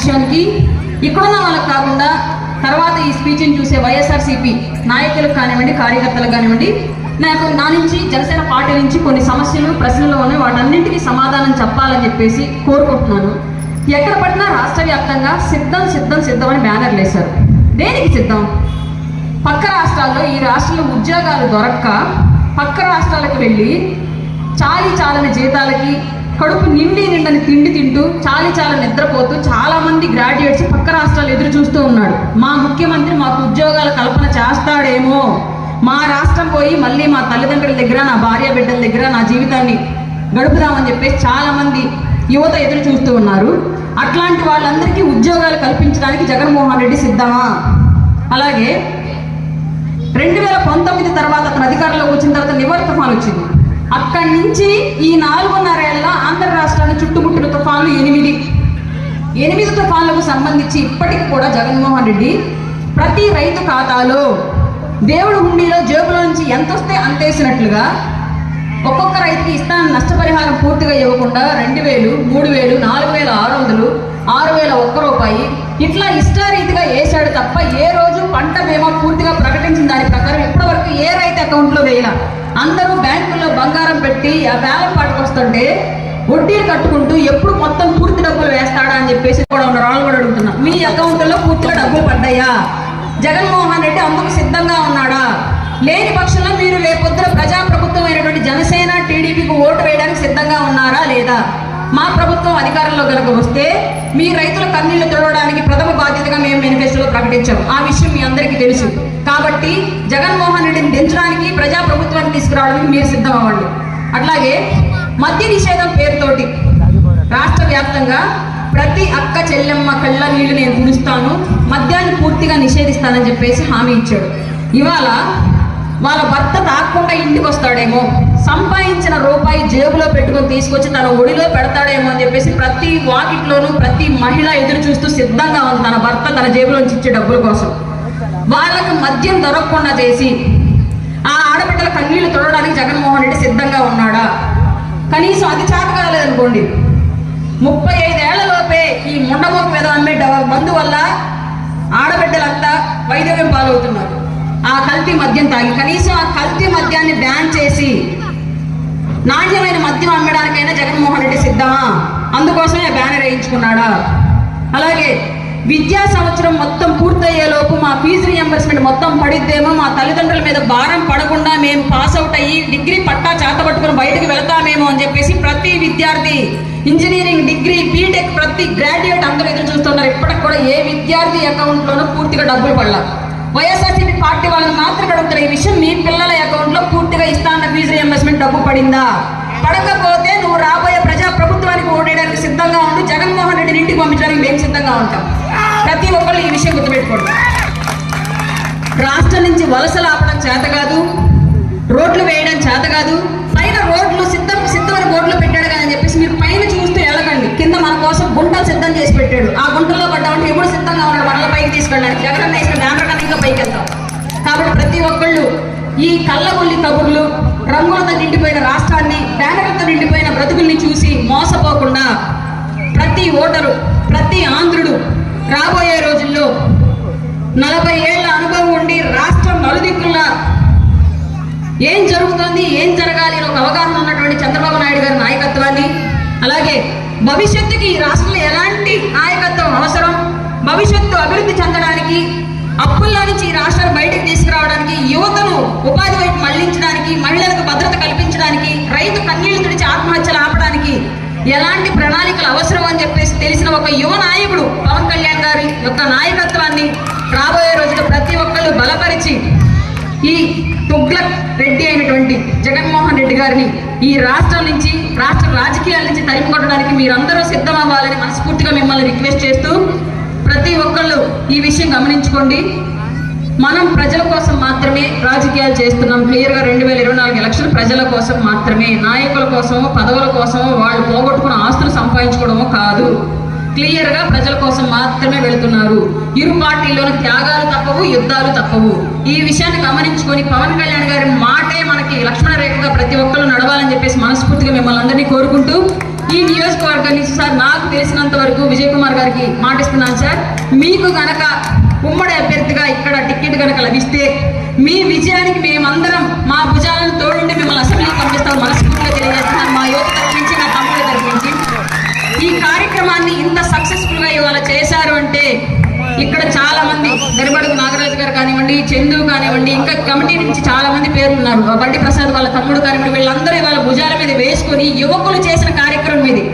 విషయానికి ఇక్కడున్న వాళ్ళకి కాకుండా తర్వాత ఈ స్పీచ్ని చూసే వైఎస్ఆర్సీపీ నాయకులకు కానివ్వండి కార్యకర్తలకు కానివ్వండి నాకు నా నుంచి జనసేన పార్టీ నుంచి కొన్ని సమస్యలు ప్రశ్నలు ఉన్నాయి. వాటన్నింటికీ సమాధానం చెప్పాలని చెప్పేసి కోరుకుంటున్నాను. ఎక్కడ పడినా రాష్ట్ర వ్యాప్తంగా సిద్ధం సిద్ధం సిద్ధం అని బ్యానర్లు వేశారు. దేనికి సిద్ధం? పక్క రాష్ట్రాల్లో ఈ రాష్ట్రంలో ఉద్యోగాలు దొరక్క పక్క రాష్ట్రాలకు వెళ్ళి చాలి చాలని జీతాలకి కడుపు నిండి నిండని తిండి తింటూ చాలి చాలా నిద్రపోతూ చాలా మంది గ్రాడ్యుయేట్స్ పక్క రాష్ట్రాలు ఎదురు చూస్తూ ఉన్నాడు. మా ముఖ్యమంత్రి మాకు ఉద్యోగాల కల్పన చేస్తాడేమో. మా రాష్ట్రం పోయి మళ్ళీ మా తల్లిదండ్రుల దగ్గర నా భార్య బిడ్డల దగ్గర నా జీవితాన్ని గడుపుదామని చెప్పేసి చాలా మంది యువత ఎదురు చూస్తూ ఉన్నారు. అట్లాంటి వాళ్ళందరికీ ఉద్యోగాలు కల్పించడానికి జగన్మోహన్ రెడ్డి సిద్ధమా? అలాగే రెండు వేల పంతొమ్మిది తర్వాత అతను అధికారంలోకి వచ్చిన తర్వాత నివర్ తుఫాన్ వచ్చింది. అక్కడి నుంచి ఈ నాలుగున్నరేళ్ళ ఆంధ్ర రాష్ట్రాన్ని చుట్టుముట్టిన తుఫాన్లు ఎనిమిది. ఎనిమిది తుఫాన్లకు సంబంధించి ఇప్పటికి కూడా జగన్మోహన్ రెడ్డి ప్రతి రైతు ఖాతాలో దేవుడు హుండీలో జేబులో నుంచి ఎంత వస్తే అంతేసినట్లుగా ఒక్కొక్క రైతుకి ఇస్తాన నష్టపరిహారం పూర్తిగా ఇవ్వకుండా రెండు వేలు మూడు వేలు నాలుగు వేల ఆరు వందలు ఆరు వేల ఒక్క రూపాయి ఇట్లా ఇష్టారీతిగా వేసాడు తప్ప ఏ రోజు పంట బీమా పూర్తిగా ప్రకటించిన దాని ప్రకారం ఇప్పటివరకు ఏ రైతు అకౌంట్లో వేయాలి. అందరూ బ్యాంకుల్లో బంగారం పెట్టి ఆ వేలం పాటుకు వస్తుంటే వడ్డీలు కట్టుకుంటూ ఎప్పుడు మొత్తం పూర్తి డబ్బులు వేస్తాడా అని చెప్పేసి కూడా ఉన్న వాళ్ళు కూడా అడుగుతున్నా. మీ అకౌంట్లో పూర్తిగా డబ్బులు పడ్డాయా? జగన్మోహన్ రెడ్డి అందుకు సిద్ధంగా ఉన్నాడా? లేని పక్షంలో మీరు రేపొద్దున ప్రజాప్రభుత్వం అయినటువంటి జనసేన టీడీపీకి ఓటు వేయడానికి సిద్ధంగా ఉన్నారా లేదా? మా ప్రభుత్వం అధికారంలో కనుక వస్తే మీ రైతుల కన్నీళ్ళు తొడవడానికి ప్రథమ బాధ్యతగా మేము మేనిఫెస్టోలో ప్రకటించాం. ఆ విషయం మీ అందరికీ తెలుసు. కాబట్టి జగన్మోహన్ రెడ్డిని దించడానికి ప్రజాప్రభుత్వాన్ని తీసుకురావడానికి మీరు సిద్ధం అవ్వండి అట్లాగే మద్య నిషేధం పేరుతోటి రాష్ట్ర వ్యాప్తంగా ప్రతి అక్క చెల్లెమ్మ కళ్ళ నీళ్ళు నేను కుడుస్తాను మద్యాన్ని పూర్తిగా నిషేధిస్తానని చెప్పేసి హామీ ఇచ్చాడు. ఇవాళ వాళ్ళ భర్త తాకుండా ఇంటికి వస్తాడేమో సంపాదించిన రూపాయి జేబులో పెట్టుకొని తీసుకొచ్చి తన ఒడిలో పెడతాడేమో అని చెప్పేసి ప్రతి వాకిట్లోనూ ప్రతి మహిళ ఎదురు చూస్తూ సిద్ధంగా ఉంది తన భర్త తన జేబులోంచి ఇచ్చే డబ్బుల కోసం. వాళ్ళకు మద్యం దొరకకుండా చేసి ఆ ఆడబిడ్డల కన్నీళ్ళు తొడడానికి జగన్మోహన్ రెడ్డి సిద్ధంగా ఉన్నాడా? కనీసం అది చేత కాలేదనుకోండి. ముప్పై ఐదేళ్ళలోపే ఈ ముండమోక మీద అమ్మే మందు వల్ల ఆడబిడ్డలంతా వైద్యం పాలవుతున్నారు. ఆ కల్తీ మద్యం తాగి కనీసం ఆ కల్తీ మద్యాన్ని బ్యాన్ చేసి నాణ్యమైన మద్యం అమ్మడానికైనా జగన్మోహన్ రెడ్డి సిద్ధమా? అందుకోసమే బ్యానర్ వేయించుకున్నాడా? అలాగే విద్యా సంవత్సరం మొత్తం పూర్తయ్యేలోపు మా ఫీజు రియంబర్స్మెంట్ మొత్తం పడిద్దేమో మా తల్లిదండ్రుల మీద భారం పడకుండా మేము పాస్ అవుట్ అయ్యి డిగ్రీ పట్టా చేతబట్టుకుని బయటకు వెళ్తామేమో అని చెప్పేసి ప్రతి విద్యార్థి ఇంజనీరింగ్ డిగ్రీ బీటెక్ ప్రతి గ్రాడ్యుయేట్ అందరూ ఎదురు చూస్తున్నారు. ఇప్పటికి కూడా ఏ విద్యార్థి అకౌంట్లోనూ పూర్తిగా డబ్బులు పడలా. వైఎస్ఆర్సీపీ పార్టీ వాళ్ళని మాత్రం అడుగుతున్న ఈ విషయం మీ పిల్లల అకౌంట్లో పూర్తిగా ఇస్తాన్న ఫీజు రియంబర్స్మెంట్ డబ్బు పడిందా? పడకపోతే నువ్వు రాబోయే ప్రజా ప్రభుత్వానికి ఓడేయడానికి సిద్ధంగా ఉండు జగన్మోహన్ రెడ్డిని ఇంటికి పంపించడానికి మేము సిద్ధంగా ఉంటాం. ప్రతి ఒక్కళ్ళు ఈ విషయం గుర్తుపెట్టుకోండి. రాష్ట్రం నుంచి వలసలు ఆపడం చేత కాదు రోడ్లు వేయడం చేత కాదు పైన రోడ్లు సిద్ధం సిద్ధమైన రోడ్లు పెట్టాడు కదా అని చెప్పేసి మీరు పైన చూస్తూ వెళ్ళకండి కింద మన కోసం గుంటలు సిద్ధం చేసి పెట్టాడు. ఆ గుంటల్లో పడ్డామంటే ఎప్పుడు సిద్ధంగా ఉన్నాడు? మనల్ని పైకి తీసుకెళ్ళడానికి జగన్ వేసిన బ్యానర్ ఇంకా పైకి వెళ్తాం. కాబట్టి ప్రతి ఒక్కళ్ళు ఈ కళ్ళగొల్లి కబుర్లు రంగులతో నిండిపోయిన రాష్ట్రాన్ని బ్యానర్లతో నిండిపోయిన బ్రతుకుల్ని చూసి మోసపోకుండా ప్రతి ఓటరు ప్రతి ఆంధ్రుడు రాబోయే రోజుల్లో నలభై ఏళ్ళ అనుభవం ఉండి రాష్ట్రం నలుదిక్కులా ఏం జరుగుతుంది ఏం జరగాలి అని ఒక అవగాహన ఉన్నటువంటి చంద్రబాబు నాయుడు గారి నాయకత్వాన్ని అలాగే భవిష్యత్తుకి ఈ రాష్ట్రంలో ఎలాంటి నాయకత్వం అవసరం భవిష్యత్తు అభివృద్ధి చెందడానికి అప్పుల్లో నుంచి ఈ రాష్ట్రాన్ని బయటకు తీసుకురావడానికి యువతను ఉపాధి వైపు మళ్ళించడానికి మహిళలకు భద్రత కల్పించడానికి రైతు కన్నీళ్ళు తుడిచి ఆత్మహత్యలు ఆపడానికి ఎలాంటి ప్రణాళికలు అవసరం అని చెప్పేసి తెలిసిన ఒక యువ నాయకుడు పవన్ కళ్యాణ్ గారి యొక్క నాయకత్వాన్ని రాబోయే రోజుల్లో ప్రతి ఒక్కళ్ళు బలపరిచి ఈ తుగ్లక్ రెడ్డి అయినటువంటి జగన్మోహన్ రెడ్డి గారిని ఈ రాష్ట్రం నుంచి రాష్ట్ర రాజకీయాల నుంచి తరిమి కొట్టడానికి మీరందరూ సిద్ధం అవ్వాలని మనస్ఫూర్తిగా మిమ్మల్ని రిక్వెస్ట్ చేస్తూ ప్రతి ఒక్కళ్ళు ఈ విషయం గమనించుకోండి. మనం ప్రజల కోసం మాత్రమే రాజకీయాలు చేస్తున్నాం. క్లియర్గా రెండు వేల ఇరవై నాలుగు ఎలక్షన్ ప్రజల కోసం మాత్రమే. నాయకుల కోసమో పదవుల కోసమో వాళ్ళు పోగొట్టుకున్న ఆస్తులు సంపాదించుకోవడమో కాదు. క్లియర్గా ప్రజల కోసం మాత్రమే వెళుతున్నారు. ఇరు పార్టీల్లోని త్యాగాలు తప్పవు యుద్ధాలు తప్పవు. ఈ విషయాన్ని గమనించుకొని పవన్ కళ్యాణ్ గారి మాటే మనకి లక్ష్మణ రేఖగా ప్రతి ఒక్కరు నడవాలని చెప్పేసి మనస్ఫూర్తిగా మిమ్మల్ని అందరినీ కోరుకుంటూ ఈ నియోజకవర్గం నుంచి సార్ నాకు తెలిసినంత వరకు విజయ్ కుమార్ గారికి మాటిస్తున్నాను సార్. మీకు గనక ఉమ్మడి అభ్యర్థిగా ఇక్కడ కనుక లభిస్తే మీ విజయానికి మేమందరం మా భుజాలను తోడుండి మిమ్మల్ని అసెంబ్లీకి పంపిస్తాం. మనస్ఫూర్తిగా తెలియజేస్తున్నాను. మా యువత తరఫు నుంచి నా తమ్ముడి తరఫు నుంచి. ఈ కార్యక్రమాన్ని ఇంత సక్సెస్ఫుల్గా ఇవాళ చేశారు అంటే ఇక్కడ చాలా మంది గరిబడుగు నాగరాజు గారు కానివ్వండి చందు కానివ్వండి ఇంకా కమిటీ నుంచి చాలా మంది పేర్లు ఉన్నారు బండి ప్రసాద్ వాళ్ళ తమ్ముడు కానివ్వండి వీళ్ళందరూ ఇవాళ భుజాల మీద వేసుకొని యువకులు చేసిన కార్యక్రమం ఇది.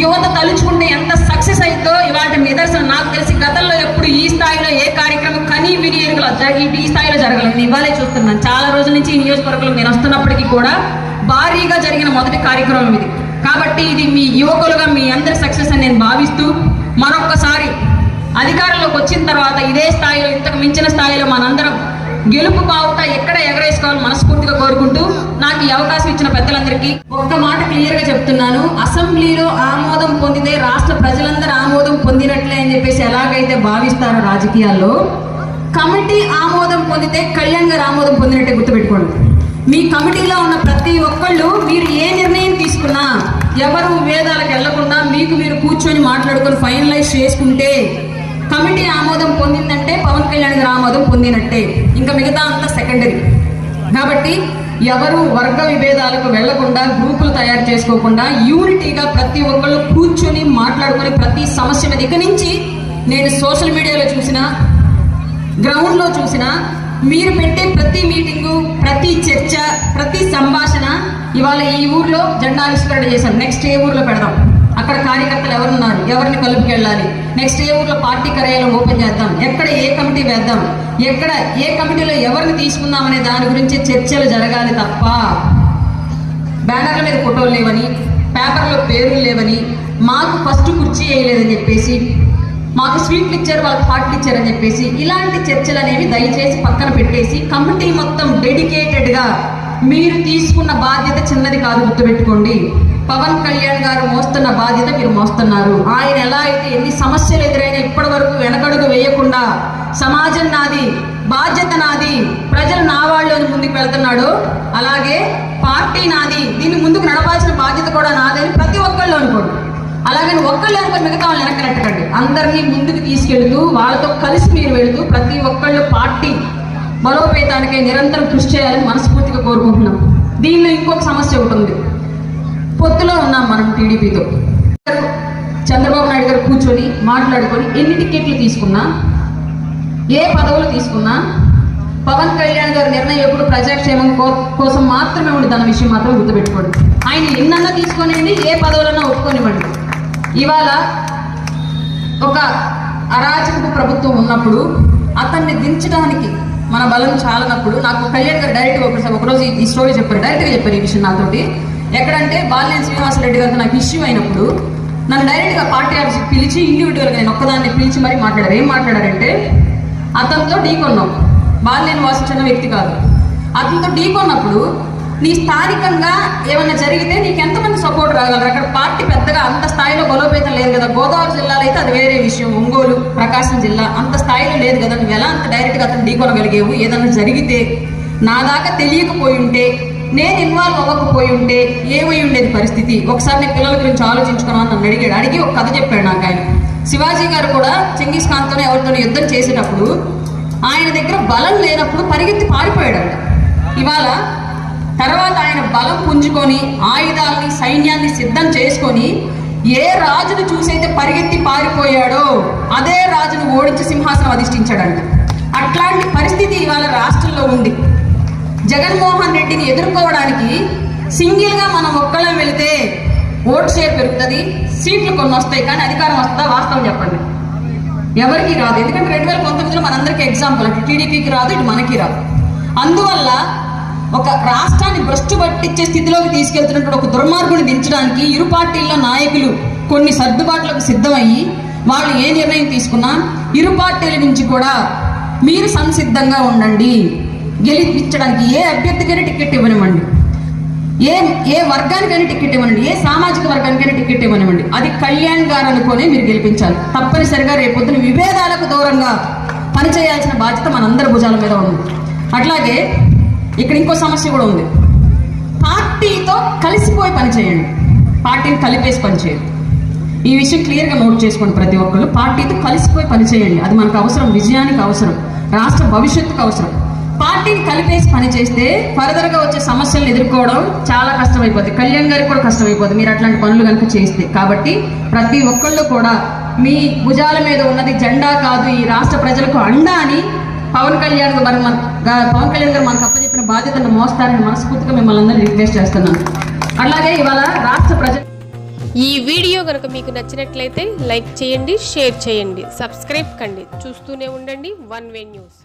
యువత తలుచుకుంటే ఎంత సక్సెస్ అయిందో ఇవాళ నిదర్శనం. నాకు తెలిసి గతంలో ఎప్పుడు ఈ స్థాయిలో ఏ కార్యక్రమం కనీ విని ఈ స్థాయిలో జరగలేదు. నేను ఇవాళే చూస్తున్నాను. చాలా రోజుల నుంచి ఈ నియోజకవర్గంలో నేను వస్తున్నప్పటికీ కూడా భారీగా జరిగిన మొదటి కార్యక్రమం ఇది. కాబట్టి ఇది మీ యువకులుగా మీ అందరి సక్సెస్ అని నేను భావిస్తూ మరొక్కసారి అధికారంలోకి వచ్చిన తర్వాత ఇదే స్థాయిలో ఇంతకు మించిన స్థాయిలో మనందరం గెలుపు బావుట ఎక్కడ ఎగరేసుకోవాలని మనస్ఫూర్తిగా కోరుకుంటూ నాకు ఈ అవకాశం ఇచ్చిన పెద్దలందరికీ ఒక్క మాట క్లియర్గా చెప్తున్నాను. అసెంబ్లీలో ఆమోదం పొందితే రాష్ట్ర ప్రజలందరూ ఆమోదం పొందినట్లే అని చెప్పేసి ఎలాగైతే భావిస్తారో రాజకీయాల్లో కమిటీ ఆమోదం పొందితే కళ్యాణ్ గారు ఆమోదం పొందినట్టే గుర్తుపెట్టుకోండి. మీ కమిటీలో ఉన్న ప్రతి ఒక్కళ్ళు మీరు ఏ నిర్ణయం తీసుకున్నా ఎవరు వేదాలకు వెళ్ళకుండా మీకు మీరు కూర్చొని మాట్లాడుకొని ఫైనలైజ్ చేసుకుంటే కమిటీ ఆమోదం పొందిందంటే పవన్ కళ్యాణ్ గారు ఆమోదం పొందినట్టే. ఇంకా మిగతా అంతా సెకండరీ కాబట్టి ఎవరు వర్గ విభేదాలకు వెళ్ళకుండా గ్రూపులు తయారు చేసుకోకుండా యూనిటీగా ప్రతి ఒక్కళ్ళు కూర్చొని మాట్లాడుకొని ప్రతి సమస్య మీద ఇక నుంచి నేను సోషల్ మీడియాలో చూసిన గ్రౌండ్లో చూసిన మీరు పెట్టే ప్రతి మీటింగు ప్రతి చర్చ ప్రతి సంభాషణ ఇవాళ ఈ ఊర్లో జెండా ఆవిష్కరణ చేశాం నెక్స్ట్ ఏ ఊర్లో పెడదాం? అక్కడ కార్యకర్తలు ఎవరున్నారు ఎవరిని కలుపుకెళ్ళాలి నెక్స్ట్ ఏ ఊర్లో పార్టీ కార్యాలయం ఓపెన్ చేద్దాం. ఎక్కడ ఏ కమిటీ వేద్దాం? ఎక్కడ ఏ కమిటీలో ఎవరిని తీసుకుందాం అనే దాని గురించి చర్చలు జరగాలి తప్ప. బ్యానర్ల మీద ఫోటోలు లేవని పేపర్లో పేర్లు లేవని మాకు ఫస్ట్ కుర్చీ వేయలేదని చెప్పేసి మాకు స్వీట్లు ఇచ్చారు వాళ్ళకి హాట్లు ఇచ్చారని చెప్పేసి ఇలాంటి చర్చలు అనేవి దయచేసి పక్కన పెట్టేసి కమిటీ మొత్తం డెడికేటెడ్గా మీరు తీసుకున్న బాధ్యత చిన్నది కాదు గుర్తుపెట్టుకోండి. పవన్ కళ్యాణ్ గారు మోస్తున్న బాధ్యత మీరు మోస్తున్నారు. ఆయన ఎలా అయితే ఎన్ని సమస్యలు ఎదురైనా ఇప్పటి వరకు వెనకడుగు వేయకుండా సమాజం నాది బాధ్యత నాది ప్రజలు నా వాళ్ళు అని ముందుకు వెళ్తున్నాడు. అలాగే పార్టీ నాది దీన్ని ముందుకు నడపాల్సిన బాధ్యత కూడా నాదని ప్రతి ఒక్కళ్ళు అనుకోండి. అలాగని ఒక్కళ్ళు అనుకుని మిగతా వాళ్ళు వెనక్కి నెట్టకండి. అందరినీ ముందుకు తీసుకెళ్తూ వాళ్ళతో కలిసి మీరు వెళుతూ ప్రతి ఒక్కళ్ళు పార్టీ బలోపేతానికి నిరంతరం కృషి చేయాలని మనస్ఫూర్తిగా కోరుకుంటున్నాం. దీనిలో ఇంకొక సమస్య ఒకటి ఉంది. పొత్తులో ఉన్నాం మనం టీడీపీతో. చంద్రబాబు నాయుడు గారు కూర్చొని మాట్లాడుకొని ఎన్ని టికెట్లు తీసుకున్నా ఏ పదవులు తీసుకున్నా పవన్ కళ్యాణ్ గారి నిర్ణయం ఎప్పుడు ప్రజాక్షేమం కో- కోసం మాత్రమే ఉండదు అన్న విషయం మాత్రం గుర్తుపెట్టుకోండి. ఆయన ఎన్నన్నా తీసుకొనివ్వండి ఏ పదవులన్నా ఒప్పుకొనివ్వండి. ఇవాళ ఒక అరాచకపు ప్రభుత్వం ఉన్నప్పుడు అతన్ని దించడానికి మన బలం చాలనప్పుడు నాకు కళ్యాణ్ గారు డైరెక్ట్గా ఒకసారి ఒకరోజు ఈ- ఈ స్టోరీ చెప్పారు డైరెక్ట్గా చెప్పారు ఈ విషయం నాతోటి. ఎక్కడంటే బాలినేని శ్రీనివాసరెడ్డి గారితో నాకు ఇష్యూ అయినప్పుడు నన్ను డైరెక్ట్గా పార్టీ ఆఫీస్కి పిలిచి ఇండివిజువల్గా నేను ఒక్కదాన్ని పిలిచి మరీ మాట్లాడారు. ఏం మాట్లాడారంటే అతనితో ఢీకొన్నాం బాలినేని వాసించిన చిన్న వ్యక్తి కాదు. అతనితో ఢీకొన్నప్పుడు నీ స్థానికంగా ఏమైనా జరిగితే నీకు ఎంతమంది సపోర్ట్ రాగలరు? అక్కడ పార్టీ పెద్దగా అంత స్థాయిలో బలోపేతం లేదు కదా. గోదావరి జిల్లాలో అయితే అది వేరే విషయం. ఒంగోలు ప్రకాశం జిల్లా అంత స్థాయిలో లేదు కదా. నువ్వు ఎలా అంత డైరెక్ట్గా అతను ఢీకొనగలిగేవు ఏదైనా జరిగితే నా దాకా తెలియకపోయి ఉంటే నేను ఇన్వాల్వ్ అవ్వకపోయి ఉంటే ఏమై ఉండేది పరిస్థితి? ఒకసారి నేను పిల్లల గురించి ఆలోచించుకున్నాను నన్ను అడిగాడు. అడిగి ఒక కథ చెప్పాడు నాకు ఆయన. శివాజీ గారు కూడా చెంగీస్ ఖాన్తోనే ఎవరితోనే యుద్ధం చేసేటప్పుడు ఆయన దగ్గర బలం లేనప్పుడు పరిగెత్తి పారిపోయాడు ఇవాళ తర్వాత ఆయన బలం పుంజుకొని ఆయుధాలని సైన్యాన్ని సిద్ధం చేసుకొని ఏ రాజును చూసైతే పరిగెత్తి పారిపోయాడో అదే రాజును ఓడించి సింహాసనం అధిష్ఠించాడంట. అట్లాంటి పరిస్థితి ఇవాళ రాష్ట్రంలో ఉంది. జగన్మోహన్ రెడ్డిని ఎదుర్కోవడానికి సింగిల్గా మనం ఒక్కళ్ళం వెళితే ఓట్ షేర్ పెరుగుతుంది సీట్లు కొన్ని వస్తాయి కానీ అధికారం వస్తుందా వాస్తవం చెప్పండి. ఎవరికి రాదు. ఎందుకంటే రెండు వేల పంతొమ్మిదిలో మనందరికీ ఎగ్జాంపుల్ అటు టీడీపీకి రాదు ఇటు మనకి రాదు. అందువల్ల ఒక రాష్ట్రాన్ని భ్రష్టు పట్టించే స్థితిలోకి తీసుకెళ్తున్నటువంటి ఒక దుర్మార్గుని దించడానికి ఇరు పార్టీల్లో నాయకులు కొన్ని సర్దుబాట్లకు సిద్ధమయ్యి వాళ్ళు ఏ నిర్ణయం తీసుకున్నా ఇరు పార్టీల నుంచి కూడా మీరు సంసిద్ధంగా ఉండండి. గెలిపించడానికి ఏ అభ్యర్థికైనా టికెట్ ఇవ్వనివ్వండి. ఏ ఏ వర్గానికైనా టికెట్ ఇవ్వనండి ఏ సామాజిక వర్గానికైనా టికెట్ ఇవ్వనివ్వండి. అది కళ్యాణ్ గారు అనుకొని మీరు గెలిపించాలి. తప్పనిసరిగా రేపొద్దున విభేదాలకు దూరంగా పనిచేయాల్సిన బాధ్యత మనందరి భుజాల మీద ఉంది. అట్లాగే ఇక్కడ ఇంకో సమస్య కూడా ఉంది. పార్టీతో కలిసిపోయి పనిచేయండి. పార్టీని కలిపేసి పనిచేయండి. ఈ విషయం క్లియర్గా నోట్ చేసుకోండి ప్రతి ఒక్కళ్ళు. పార్టీతో కలిసిపోయి పనిచేయండి. అది మనకు అవసరం విజయానికి అవసరం రాష్ట్ర భవిష్యత్తుకు అవసరం. పార్టీని కలిపేసి పనిచేస్తే ఫర్దర్గా వచ్చే సమస్యలను ఎదుర్కోవడం చాలా కష్టమైపోతుంది కళ్యాణ్ గారికి కూడా కష్టమైపోతుంది మీరు అట్లాంటి పనులు కనుక చేస్తే. కాబట్టి ప్రతి ఒక్కళ్ళు కూడా మీ భుజాల మీద ఉన్నది జెండా కాదు ఈ రాష్ట్ర ప్రజలకు అండా అని పవన్ కళ్యాణ్ గారు మన పవన్ కళ్యాణ్ గారు మనకు అప్పచెప్పిన బాధ్యతను మోస్తారని మనస్ఫూర్తిగా మిమ్మల్ని అందరూ రిక్వెస్ట్ చేస్తున్నాను. అలాగే ఇవాళ రాష్ట్ర ప్రజలు ఈ వీడియో కనుక మీకు నచ్చినట్లయితే లైక్ చేయండి షేర్ చేయండి సబ్స్క్రైబ్ కండి. చూస్తూనే ఉండండి వన్ వే న్యూస్.